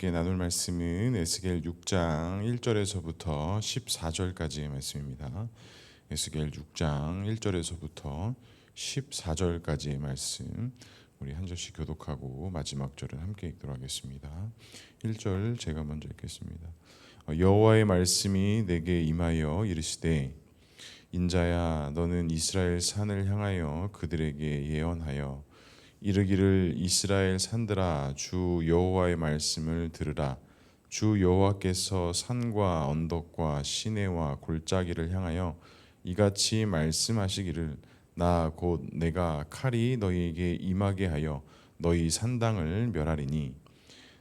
함께 나눌 말씀은 에스겔 6장 1절에서부터 14절까지의 말씀입니다. 에스겔 6장 1절에서부터 14절까지의 말씀 우리 한 절씩 교독하고 마지막 절은 함께 읽도록 하겠습니다. 1절 제가 먼저 읽겠습니다. 어, 여호와의 말씀이 내게 임하여 이르시되 인자야 너는 이스라엘 산을 향하여 그들에게 예언하여 이르기를 이스라엘 산들아 주 여호와의 말씀을 들으라. 주 여호와께서 산과 언덕과 시내와 골짜기를 향하여 이같이 말씀하시기를 나 곧 내가 칼이 너희에게 임하게 하여 너희 산당을 멸하리니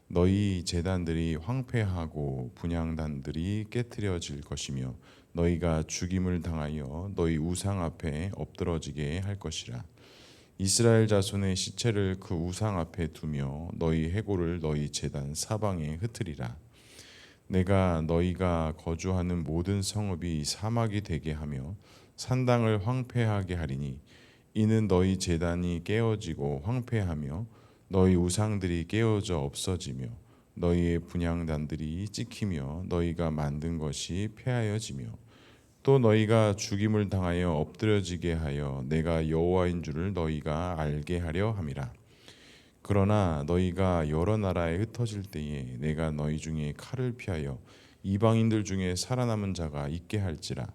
너희 제단들이 황폐하고 분향단들이 깨뜨려질 것이며 너희가 죽임을 당하여 너희 우상 앞에 엎드러지게 할 것이라 이스라엘 자손의 시체를 그 우상 앞에 두며 너희 해골을 너희 제단 사방에 흩으리라. 내가 너희가 거주하는 모든 성읍이 사막이 되게 하며 산당을 황폐하게 하리니 이는 너희 제단이 깨어지고 황폐하며 너희 우상들이 깨어져 없어지며 너희의 분향단들이 찍히며 너희가 만든 것이 폐하여지며 또 너희가 죽임을 당하여 엎드려지게 하여 내가 여호와인 줄을 너희가 알게 하려 함이라. 그러나 너희가 여러 나라에 흩어질 때에 내가 너희 중에 칼을 피하여 이방인들 중에 살아남은 자가 있게 할지라.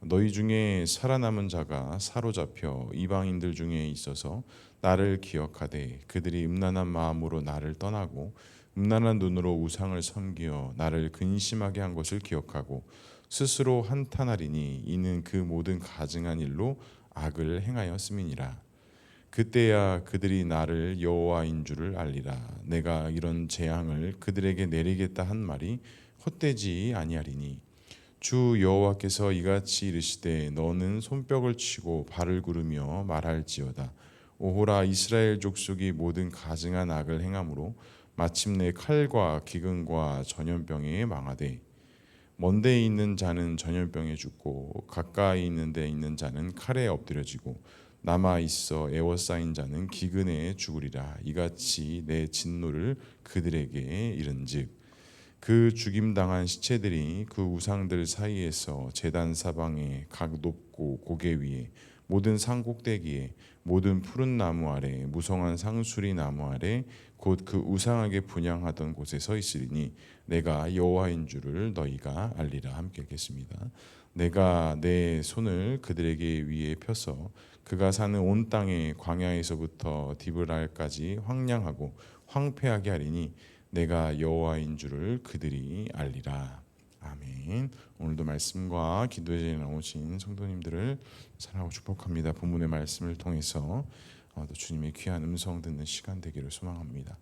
너희 중에 살아남은 자가 사로잡혀 이방인들 중에 있어서 나를 기억하되 그들이 음란한 마음으로 나를 떠나고 음란한 눈으로 우상을 섬기어 나를 근심하게 한 것을 기억하고 스스로 한탄하리니 이는 그 모든 가증한 일로 악을 행하였음이니라. 그때야 그들이 나를 여호와인 줄을 알리라. 내가 이런 재앙을 그들에게 내리겠다 한 말이 헛되지 아니하리니. 주 여호와께서 이같이 이르시되 너는 손뼉을 치고 발을 구르며 말할지어다. 오호라 이스라엘 족속이 모든 가증한 악을 행함으로 마침내 칼과 기근과 전염병에 망하되 먼데 있는 자는 전염병에 죽고 가까이 있는 데 있는 자는 칼에 엎드려지고 남아 있어 애워싸인 자는 기근에 죽으리라. 이같이 내 진노를 그들에게 이른즉 그 죽임 당한 시체들이 그 우상들 사이에서 제단 사방에 각 높고 고개 위에 모든 산 꼭대기에 모든 푸른 나무 아래 무성한 상수리 나무 아래 곧 그 우상하게 분양하던 곳에 서 있으리니 내가 여호와인 줄을 너희가 알리라 함께 읽겠습니다. 내가 내 손을 그들에게 위에 펴서 그가 사는 온 땅의 광야에서부터 디브랄까지 황량하고 황폐하게 하리니 내가 여호와인 줄을 그들이 알리라. 아멘. 오늘도 말씀과 기도의 자리에 나오신 성도님들을 사랑하고 축복합니다. 본문의 말씀을 통해서 어, 또 주님의 귀한 음성 듣는 시간 되기를 소망합니다.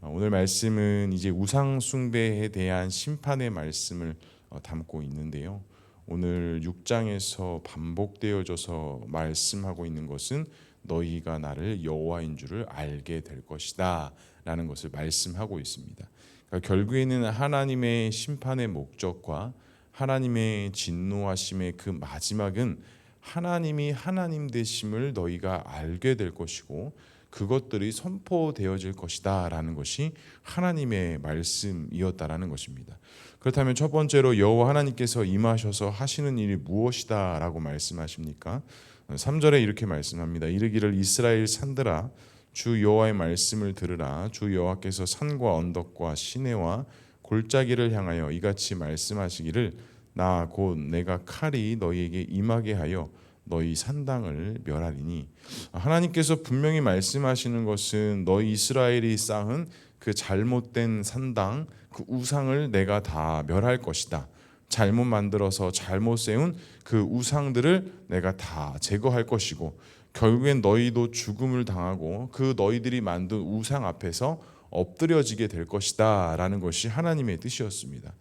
어, 오늘 말씀은 이제 우상 숭배에 대한 심판의 말씀을 어, 담고 있는데요. 오늘 6장에서 반복되어져서 말씀하고 있는 것은 너희가 나를 여호와인 줄을 알게 될 것이다 라는 것을 말씀하고 있습니다. 그러니까 결국에는 하나님의 심판의 목적과 하나님의 진노하심의 그 마지막은 하나님이 하나님 되심을 너희가 알게 될 것이고 그것들이 선포되어질 것이다라는 것이 하나님의 말씀이었다라는 것입니다. 그렇다면 첫 번째로 여호와 하나님께서 임하셔서 하시는 일이 무엇이다라고 말씀하십니까? 3절에 이렇게 말씀합니다. 이르기를 이스라엘 산들아 주 여호와의 말씀을 들으라 주 여호와께서 산과 언덕과 시내와 골짜기를 향하여 이같이 말씀하시기를 나 곧 내가 칼이 너희에게 임하게 하여 너희 산당을 멸하리니 하나님께서 분명히 말씀하시는 것은 너희 이스라엘이 쌓은 그 잘못된 산당 그 우상을 내가 다 멸할 것이다. 잘못 만들어서 잘못 세운 그 우상들을 내가 다 제거할 것이고 결국엔 너희도 죽음을 당하고 그 너희들이 만든 우상 앞에서 엎드려지게 될 것이다 라는 것이 하나님의 뜻이었습니다.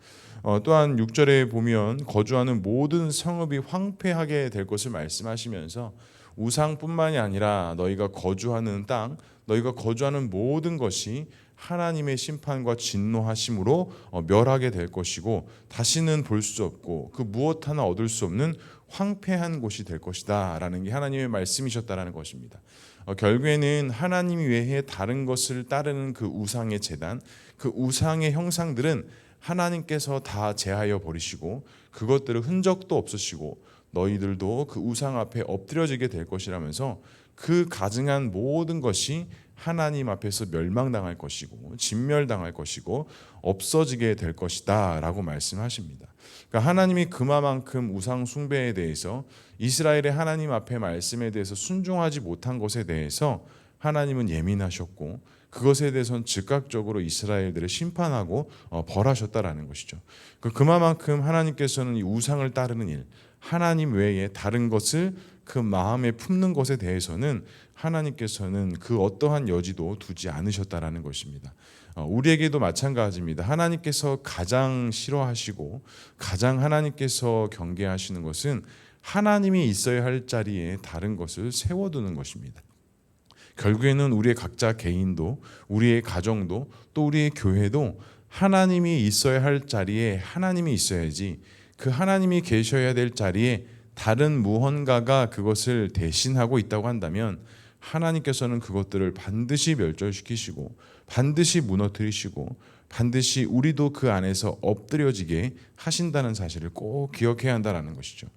어, 또한 6절에 보면 거주하는 모든 성읍이 황폐하게 될 것을 말씀하시면서 우상뿐만이 아니라 너희가 거주하는 땅, 너희가 거주하는 모든 것이 하나님의 심판과 진노하심으로 어, 멸하게 될 것이고 다시는 볼 수 없고 그 무엇 하나 얻을 수 없는 황폐한 곳이 될 것이다라는 게 하나님의 말씀이셨다라는 것입니다. 어, 결국에는 하나님 외에 다른 것을 따르는 그 우상의 재단, 그 우상의 형상들은 하나님께서 다 제하여 버리시고 그것들을 흔적도 없으시고 너희들도 그 우상 앞에 엎드려지게 될 것이라면서 그 가증한 모든 것이 하나님 앞에서 멸망당할 것이고 진멸당할 것이고 없어지게 될 것이다라고 말씀하십니다. 그러니까 하나님이 그만큼 우상 숭배에 대해서 이스라엘의 하나님 앞에 말씀에 대해서 순종하지 못한 것에 대해서 하나님은 예민하셨고 그것에 대해서는 즉각적으로 이스라엘들을 심판하고 어, 벌하셨다라는 것이죠. 그 그만큼 하나님께서는 이 우상을 따르는 일, 하나님 외에 다른 것을 그 마음에 품는 것에 대해서는 하나님께서는 그 어떠한 여지도 두지 않으셨다라는 것입니다. 어, 우리에게도 마찬가지입니다. 하나님께서 가장 싫어하시고 가장 하나님께서 경계하시는 것은 하나님이 있어야 할 자리에 다른 것을 세워두는 것입니다. 결국에는 우리의 각자 개인도 우리의 가정도 또 우리의 교회도 하나님이 있어야 할 자리에 하나님이 있어야지 그 하나님이 계셔야 될 자리에 다른 무언가가 그것을 대신하고 있다고 한다면 하나님께서는 그것들을 반드시 멸절시키시고 반드시 무너뜨리시고 반드시 우리도 그 안에서 엎드려지게 하신다는 사실을 꼭 기억해야 한다는 것이죠.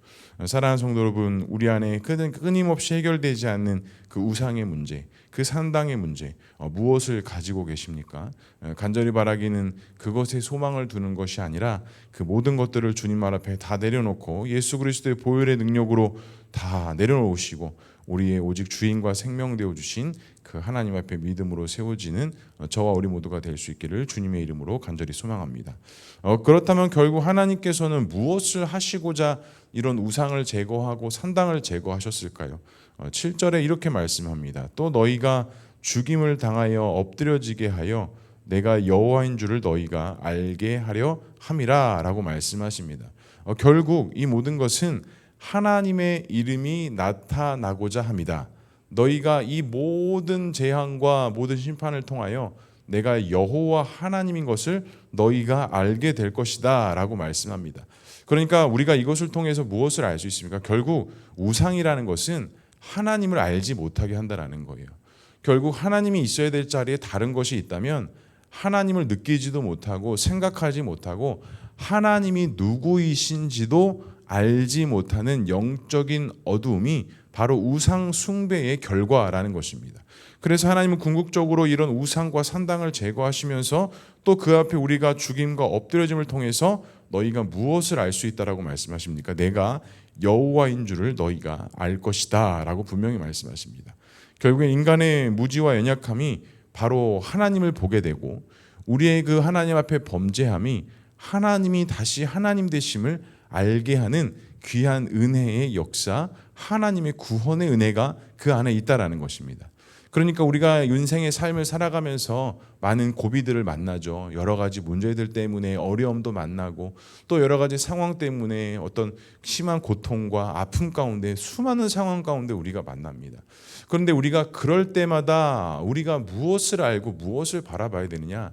사랑하는 성도 여러분, 우리 안에 끊임없이 해결되지 않는 그 우상의 문제, 그 산당의 문제, 어, 무엇을 가지고 계십니까? 어, 간절히 바라기는 그것에 소망을 두는 것이 아니라 그 모든 것들을 주님 말 앞에 다 내려놓고 예수 그리스도의 보혈의 능력으로 다 내려놓으시고 우리의 오직 주인과 생명 되어 주신 그 하나님 앞에 믿음으로 세워지는 어, 저와 우리 모두가 될 수 있기를 주님의 이름으로 간절히 소망합니다. 어, 그렇다면 결국 하나님께서는 무엇을 하시고자 이런 우상을 제거하고 산당을 제거하셨을까요? 어, 7절에 이렇게 말씀합니다. 또 너희가 죽임을 당하여 엎드려지게 하여 내가 여호와인 줄을 너희가 알게 하려 함이라라고 말씀하십니다. 어, 결국 이 모든 것은 하나님의 이름이 나타나고자 합니다. 너희가 이 모든 재앙과 모든 심판을 통하여 내가 여호와 하나님인 것을 너희가 알게 될 것이다라고 말씀합니다. 그러니까 우리가 이것을 통해서 무엇을 알 수 있습니까? 결국 우상이라는 것은 하나님을 알지 못하게 한다라는 거예요. 결국 하나님이 있어야 될 자리에 다른 것이 있다면 하나님을 느끼지도 못하고 생각하지 못하고 하나님이 누구이신지도 알지 못하는 영적인 어두움이 바로 우상 숭배의 결과라는 것입니다. 그래서 하나님은 궁극적으로 이런 우상과 산당을 제거하시면서 또 그 앞에 우리가 죽임과 엎드려짐을 통해서 너희가 무엇을 알 수 있다라고 말씀하십니까? 내가 여호와인 줄을 너희가 알 것이다라고 분명히 말씀하십니다. 결국에 인간의 무지와 연약함이 바로 하나님을 보게 되고 우리의 그 하나님 앞에 범죄함이 하나님이 다시 하나님 되심을 알게 하는 귀한 은혜의 역사, 하나님의 구원의 은혜가 그 안에 있다라는 것입니다. 그러니까 우리가 인생의 삶을 살아가면서 많은 고비들을 만나죠. 여러 가지 문제들 때문에 어려움도 만나고 또 여러 가지 상황 때문에 어떤 심한 고통과 아픔 가운데 수많은 상황 가운데 우리가 만납니다. 그런데 우리가 그럴 때마다 우리가 무엇을 알고 무엇을 바라봐야 되느냐?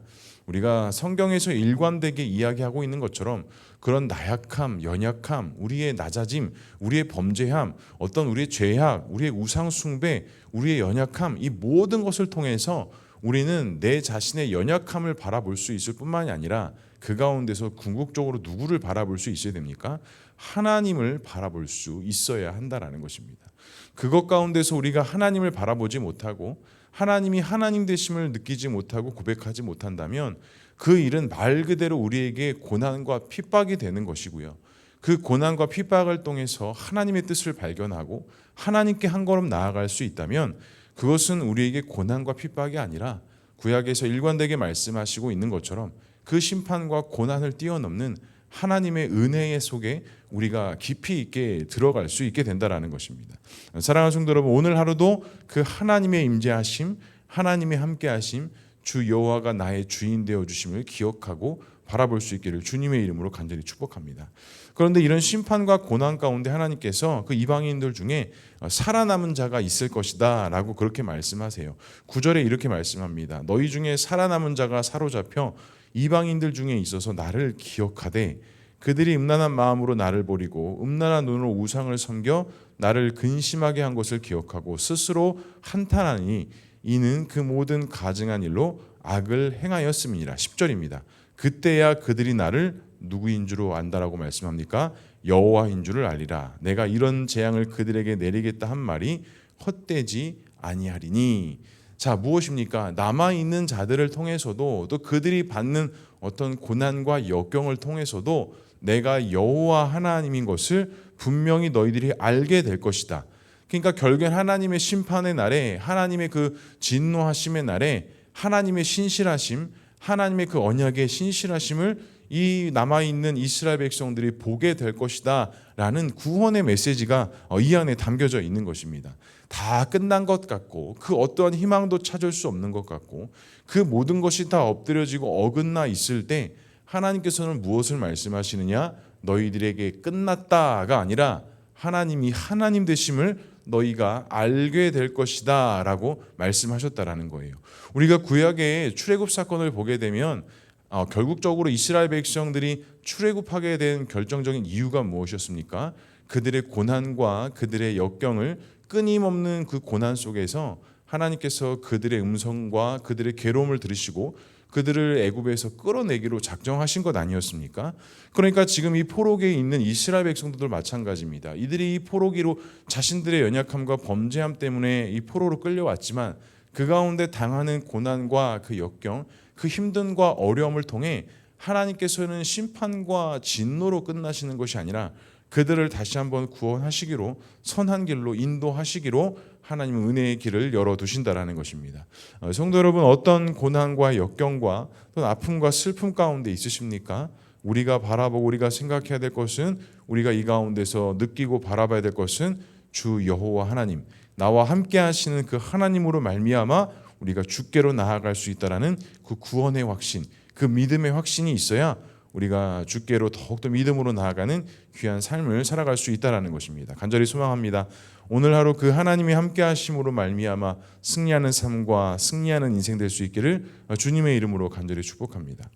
우리가 성경에서 일관되게 이야기하고 있는 것처럼 그런 나약함, 연약함, 우리의 낮아짐, 우리의 범죄함, 어떤 우리의 죄악, 우리의 우상 숭배, 우리의 연약함 이 모든 것을 통해서 우리는 내 자신의 연약함을 바라볼 수 있을 뿐만이 아니라 그 가운데서 궁극적으로 누구를 바라볼 수 있어야 됩니까? 하나님을 바라볼 수 있어야 한다라는 것입니다. 그것 가운데서 우리가 하나님을 바라보지 못하고 하나님이 하나님 되심을 느끼지 못하고 고백하지 못한다면 그 일은 말 그대로 우리에게 고난과 핍박이 되는 것이고요. 그 고난과 핍박을 통해서 하나님의 뜻을 발견하고 하나님께 한 걸음 나아갈 수 있다면 그것은 우리에게 고난과 핍박이 아니라 구약에서 일관되게 말씀하시고 있는 것처럼 그 심판과 고난을 뛰어넘는 하나님의 은혜의 속에 우리가 깊이 있게 들어갈 수 있게 된다라는 것입니다. 사랑하는 성도 여러분, 오늘 하루도 그 하나님의 임재하심, 하나님의 함께하심, 주 여호와가 나의 주인 되어 주심을 기억하고 바라볼 수 있기를 주님의 이름으로 간절히 축복합니다. 그런데 이런 심판과 고난 가운데 하나님께서 그 이방인들 중에 살아남은 자가 있을 것이다 라고 그렇게 말씀하세요. 9절에 이렇게 말씀합니다. 너희 중에 살아남은 자가 사로잡혀 이방인들 중에 있어서 나를 기억하되 그들이 음란한 마음으로 나를 버리고 음란한 눈으로 우상을 섬겨 나를 근심하게 한 것을 기억하고 스스로 한탄하니 이는 그 모든 가증한 일로 악을 행하였음이니라 10절입니다. 그때야 그들이 나를 누구인 줄로 안다라고 말씀합니까? 여호와인 줄을 알리라. 내가 이런 재앙을 그들에게 내리겠다 한 말이 헛되지 아니하리니. 자, 무엇입니까? 남아 있는 자들을 통해서도 또 그들이 받는 어떤 고난과 역경을 통해서도 내가 여호와 하나님인 것을 분명히 너희들이 알게 될 것이다. 그러니까 결국엔 하나님의 심판의 날에 하나님의 그 진노하심의 날에 하나님의 신실하심, 하나님의 그 언약의 신실하심을 이 남아 있는 이스라엘 백성들이 보게 될 것이다 라는 구원의 메시지가 어, 이 안에 담겨져 있는 것입니다. 다 끝난 것 같고 그 어떠한 희망도 찾을 수 없는 것 같고 그 모든 것이 다 엎드려지고 어긋나 있을 때 하나님께서는 무엇을 말씀하시느냐? 너희들에게 끝났다가 아니라 하나님이 하나님 되심을 너희가 알게 될 것이다라고 말씀하셨다라는 거예요. 우리가 구약의 출애굽 사건을 보게 되면 어, 결국적으로 이스라엘 백성들이 출애굽하게 된 결정적인 이유가 무엇이었습니까? 그들의 고난과 그들의 역경을 끊임없는 그 고난 속에서 하나님께서 그들의 음성과 그들의 괴로움을 들으시고 그들을 애굽에서 끌어내기로 작정하신 것 아니었습니까? 그러니까 지금 이 포로기에 있는 이스라엘 백성들도 마찬가지입니다. 이들이 이 포로기로 자신들의 연약함과 범죄함 때문에 이 포로로 끌려왔지만 그 가운데 당하는 고난과 그 역경, 그 힘든과 어려움을 통해 하나님께서는 심판과 진노로 끝나시는 것이 아니라 그들을 다시 한번 구원하시기로 선한 길로 인도하시기로 하나님은 은혜의 길을 열어 두신다라는 것입니다. 어, 성도 여러분 어떤 고난과 역경과 또 아픔과 슬픔 가운데 있으십니까? 우리가 바라보고 우리가 생각해야 될 것은 우리가 이 가운데서 느끼고 바라봐야 될 것은 주 여호와 하나님 나와 함께 하시는 그 하나님으로 말미암아 우리가 주께로 나아갈 수 있다라는 그 구원의 확신, 그 믿음의 확신이 있어야 우리가 주께로 더욱더 믿음으로 나아가는 귀한 삶을 살아갈 수 있다라는 것입니다. 간절히 소망합니다. 오늘 하루 그 하나님이 함께 하심으로 말미암아 승리하는 삶과 승리하는 인생 될 수 있기를 주님의 이름으로 간절히 축복합니다.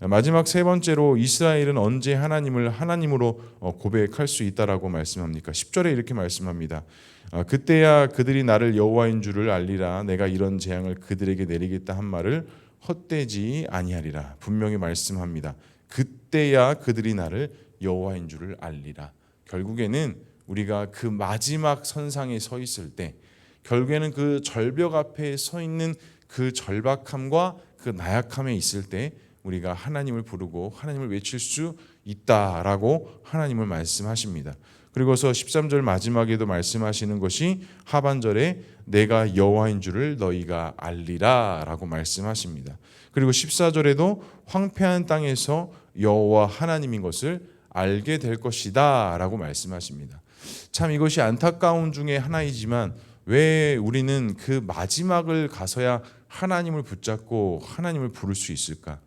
마지막 세 번째로 이스라엘은 언제 하나님을 하나님으로 고백할 수 있다라고 말씀합니까? 10절에 이렇게 말씀합니다. 그때야 그들이 나를 여호와인 줄을 알리라 내가 이런 재앙을 그들에게 내리겠다 한 말을 헛되지 아니하리라 분명히 말씀합니다. 그때야 그들이 나를 여호와인 줄을 알리라. 결국에는 우리가 그 마지막 선상에 서 있을 때 결국에는 그 절벽 앞에 서 있는 그 절박함과 그 나약함에 있을 때 우리가 하나님을 부르고 하나님을 외칠 수 있다라고 하나님을 말씀하십니다. 그리고서 13절 마지막에도 말씀하시는 것이 하반절에 내가 여호와인 줄을 너희가 알리라라고 말씀하십니다. 그리고 14절에도 황폐한 땅에서 여호와 하나님인 것을 알게 될 것이다라고 말씀하십니다. 참 이것이 안타까운 중에 하나이지만 왜 우리는 그 마지막을 가서야 하나님을 붙잡고 하나님을 부를 수 있을까?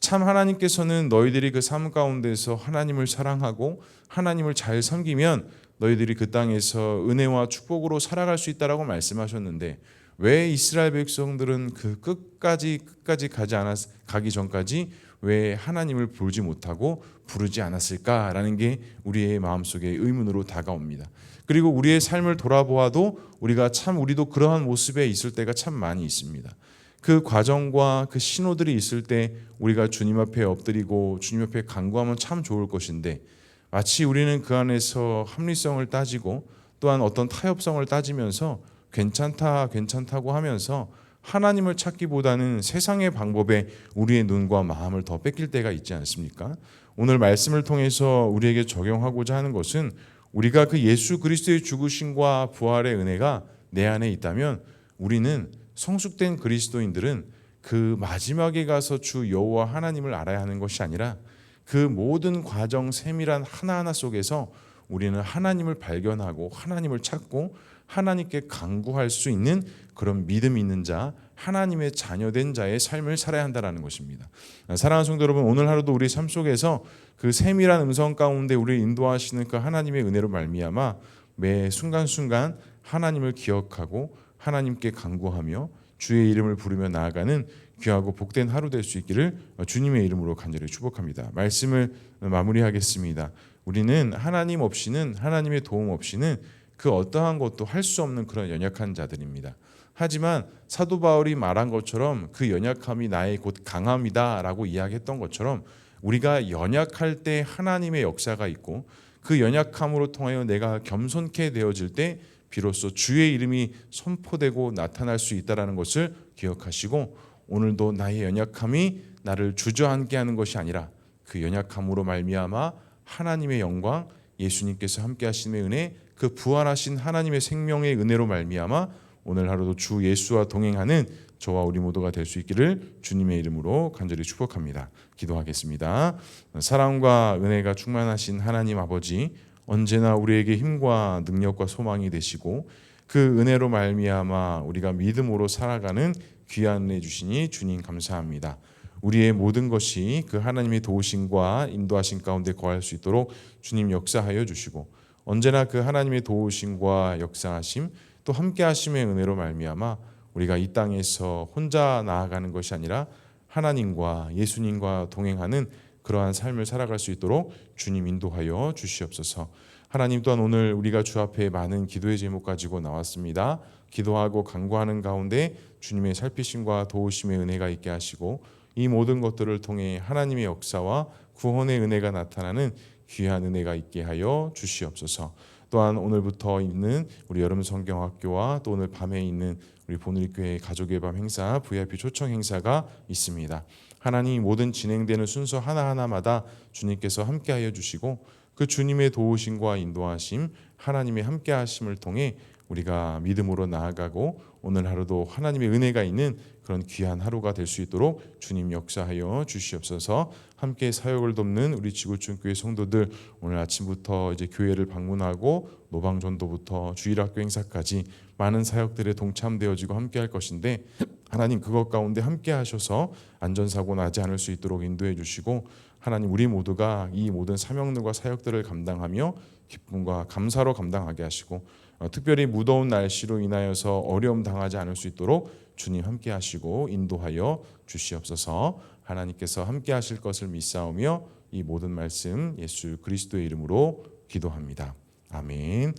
참 하나님께서는 너희들이 그 삶 가운데서 하나님을 사랑하고 하나님을 잘 섬기면 너희들이 그 땅에서 은혜와 축복으로 살아갈 수 있다라고 말씀하셨는데 왜 이스라엘 백성들은 그 끝까지 끝까지 가지 않았 가기 전까지 왜 하나님을 부르지 못하고 부르지 않았을까라는 게 우리의 마음속에 의문으로 다가옵니다. 그리고 우리의 삶을 돌아보아도 우리가 참 우리도 그러한 모습에 있을 때가 참 많이 있습니다. 그 과정과 그 신호들이 있을 때 우리가 주님 앞에 엎드리고 주님 앞에 간구하면 참 좋을 것인데 마치 우리는 그 안에서 합리성을 따지고 또한 어떤 타협성을 따지면서 괜찮다 괜찮다고 하면서 하나님을 찾기보다는 세상의 방법에 우리의 눈과 마음을 더 뺏길 때가 있지 않습니까? 오늘 말씀을 통해서 우리에게 적용하고자 하는 것은 우리가 그 예수 그리스도의 죽으심과 부활의 은혜가 내 안에 있다면 우리는 성숙된 그리스도인들은 그 마지막에 가서 주 여호와 하나님을 알아야 하는 것이 아니라 그 모든 과정 세밀한 하나하나 속에서 우리는 하나님을 발견하고 하나님을 찾고 하나님께 간구할 수 있는 그런 믿음 있는 자, 하나님의 자녀된 자의 삶을 살아야 한다는 것입니다. 사랑하는 성도 여러분, 오늘 하루도 우리 삶 속에서 그 세밀한 음성 가운데 우리를 인도하시는 그 하나님의 은혜로 말미암아 매 순간순간 하나님을 기억하고 하나님께 간구하며 주의 이름을 부르며 나아가는 귀하고 복된 하루 될 수 있기를 주님의 이름으로 간절히 축복합니다. 말씀을 마무리하겠습니다. 우리는 하나님 없이는 하나님의 도움 없이는 그 어떠한 것도 할 수 없는 그런 연약한 자들입니다. 하지만 사도 바울이 말한 것처럼 그 연약함이 나의 곧 강함이다라고 이야기했던 것처럼 우리가 연약할 때 하나님의 역사가 있고 그 연약함으로 통하여 내가 겸손케 되어질 때 비로소 주의 이름이 선포되고 나타날 수 있다라는 것을 기억하시고 오늘도 나의 연약함이 나를 주저앉게 하는 것이 아니라 그 연약함으로 말미암아 하나님의 영광 예수님께서 함께 하심의 은혜 그 부활하신 하나님의 생명의 은혜로 말미암아 오늘 하루도 주 예수와 동행하는 저와 우리 모두가 될 수 있기를 주님의 이름으로 간절히 축복합니다. 기도하겠습니다. 사랑과 은혜가 충만하신 하나님 아버지 언제나 우리에게 힘과 능력과 소망이 되시고 그 은혜로 말미암아 우리가 믿음으로 살아가는 귀한 은혜 주시니 주님 감사합니다. 우리의 모든 것이 그 하나님의 도우심과 인도하심 가운데 거할 수 있도록 주님 역사하여 주시고 언제나 그 하나님의 도우심과 역사하심 또 함께 하심의 은혜로 말미암아 우리가 이 땅에서 혼자 나아가는 것이 아니라 하나님과 예수님과 동행하는 그러한 삶을 살아갈 수 있도록 주님 인도하여 주시옵소서. 하나님 또한 오늘 우리가 주 앞에 많은 기도의 제목 가지고 나왔습니다. 기도하고 간구하는 가운데 주님의 살피심과 도우심의 은혜가 있게 하시고 이 모든 것들을 통해 하나님의 역사와 구원의 은혜가 나타나는 귀한 은혜가 있게 하여 주시옵소서. 또한 오늘부터 있는 우리 여름 성경학교와 또 오늘 밤에 있는 우리 보늘교회 가족의 밤 행사 VIP 초청 행사가 있습니다. 하나님 모든 진행되는 순서 하나하나마다 주님께서 함께하여 주시고 그 주님의 도우심과 인도하심 하나님의 함께하심을 통해 우리가 믿음으로 나아가고 오늘 하루도 하나님의 은혜가 있는 그런 귀한 하루가 될 수 있도록 주님 역사하여 주시옵소서. 함께 사역을 돕는 우리 지구촌 교회 성도들 오늘 아침부터 이제 교회를 방문하고 노방 전도부터 주일학교 행사까지 많은 사역들에 동참되어지고 함께 할 것인데 하나님 그것 가운데 함께 하셔서 안전사고 나지 않을 수 있도록 인도해 주시고 하나님 우리 모두가 이 모든 사명들과 사역들을 감당하며 기쁨과 감사로 감당하게 하시고 어, 특별히 무더운 날씨로 인하여서 어려움 당하지 않을 수 있도록 주님 함께 하시고 인도하여 주시옵소서. 하나님께서 함께 하실 것을 믿사오며 이 모든 말씀 예수 그리스도의 이름으로 기도합니다. 아멘.